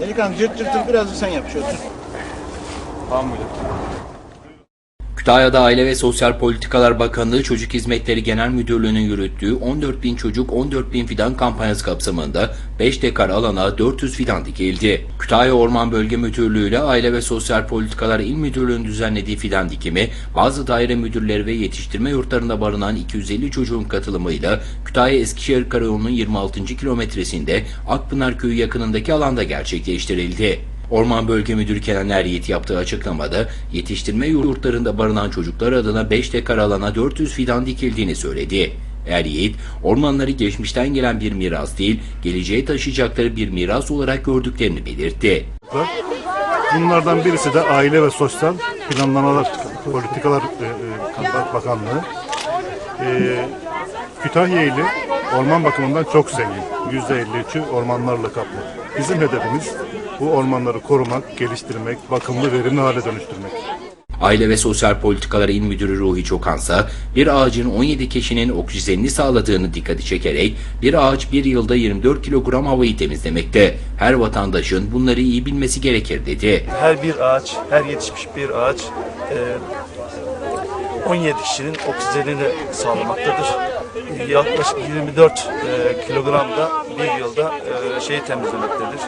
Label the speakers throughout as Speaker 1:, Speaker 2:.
Speaker 1: Delikanlı cırt cırt biraz da sen yap şöyle.
Speaker 2: Tamam müdür.
Speaker 3: Kütahya'da Aile ve Sosyal Politikalar Bakanlığı Çocuk Hizmetleri Genel Müdürlüğü'nün yürüttüğü 14 bin çocuk 14 bin fidan kampanyası kapsamında 5 dekar alana 400 fidan dikildi. Kütahya Orman Bölge Müdürlüğü ile Aile ve Sosyal Politikalar İl Müdürlüğü'nün düzenlediği fidan dikimi bazı daire müdürleri ve yetiştirme yurtlarında barınan 250 çocuğun katılımıyla Kütahya Eskişehir Karayolu'nun 26. kilometresinde Akpınar Köyü yakınındaki alanda gerçekleştirildi. Orman Bölge Müdürü Kenan Eryit yaptığı açıklamada yetiştirme yurtlarında barınan çocuklar adına 5 dekar alana 400 fidan dikildiğini söyledi. Eryit, ormanları geçmişten gelen bir miras değil, geleceğe taşıyacakları bir miras olarak gördüklerini belirtti.
Speaker 4: Bunlardan birisi de Aile ve Sosyal Planlamalar Politikalar e, e, Bakanlığı. E, Kütahya ili orman bakımından çok zengin. %53'ü ormanlarla kaplı. Bizim hedefimiz bu ormanları korumak, geliştirmek, bakımlı, verimli hale dönüştürmek.
Speaker 3: Aile ve Sosyal Politikalar İl Müdürü Ruhi Çokansa, bir ağacın 17 kişinin oksijenini sağladığını dikkati çekerek, bir ağaç bir yılda 24 kilogram havayı temizlemekte. Her vatandaşın bunları iyi bilmesi gerekir dedi.
Speaker 5: her bir ağaç, her yetişmiş bir ağaç e, 17 kişinin oksijenini sağlamaktadır. E, Yaklaşık 24 e, kilogram da bir yılda e, şeyi temizlemektedir.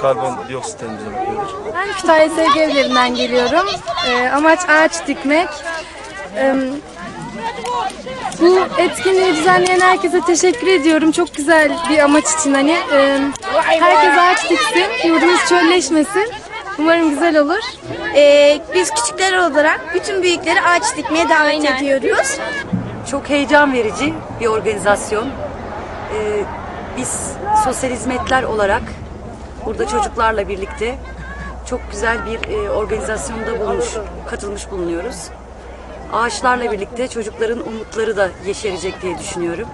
Speaker 5: Karbondioksit temizlemektedir.
Speaker 6: Ben Kütahya Sevgi Evlerinden geliyorum. Ee, amaç ağaç dikmek. Ee, bu etkinliği düzenleyen herkese teşekkür ediyorum. Çok güzel bir amaç için hani. Ee, herkes ağaç diksin, yurdumuz çölleşmesin. Umarım güzel olur.
Speaker 7: Ee, biz küçükler olarak bütün büyükleri ağaç dikmeye davet ediyoruz.
Speaker 8: Çok heyecan verici bir organizasyon. Ee, biz sosyal hizmetler olarak burada çocuklarla birlikte çok güzel bir e, organizasyonda bulmuş, katılmış bulunuyoruz. Ağaçlarla birlikte çocukların umutları da yeşerecek diye düşünüyorum.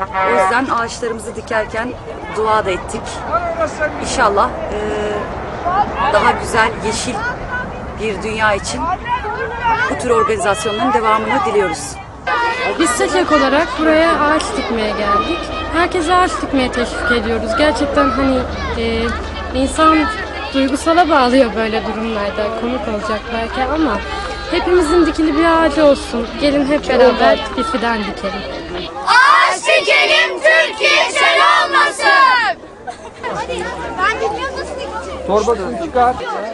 Speaker 8: O yüzden ağaçlarımızı dikerken dua da ettik. İnşallah e, daha güzel, yeşil bir dünya için bu tür organizasyonların devamını diliyoruz.
Speaker 6: Biz SEKEK olarak buraya ağaç dikmeye geldik. Herkese ağaç dikmeye teşvik ediyoruz. Gerçekten hani e, insan duygusala bağlıyor böyle durumlarda. Komik olacak belki ama hepimizin dikili bir ağacı olsun. Gelin hep beraber bir fidan dikelim.
Speaker 7: Ağaç dikelim Türkiye sel olmasın. Hadi ben bilmiyorum nasıl dikeceğim.
Speaker 2: Torba da çıkar.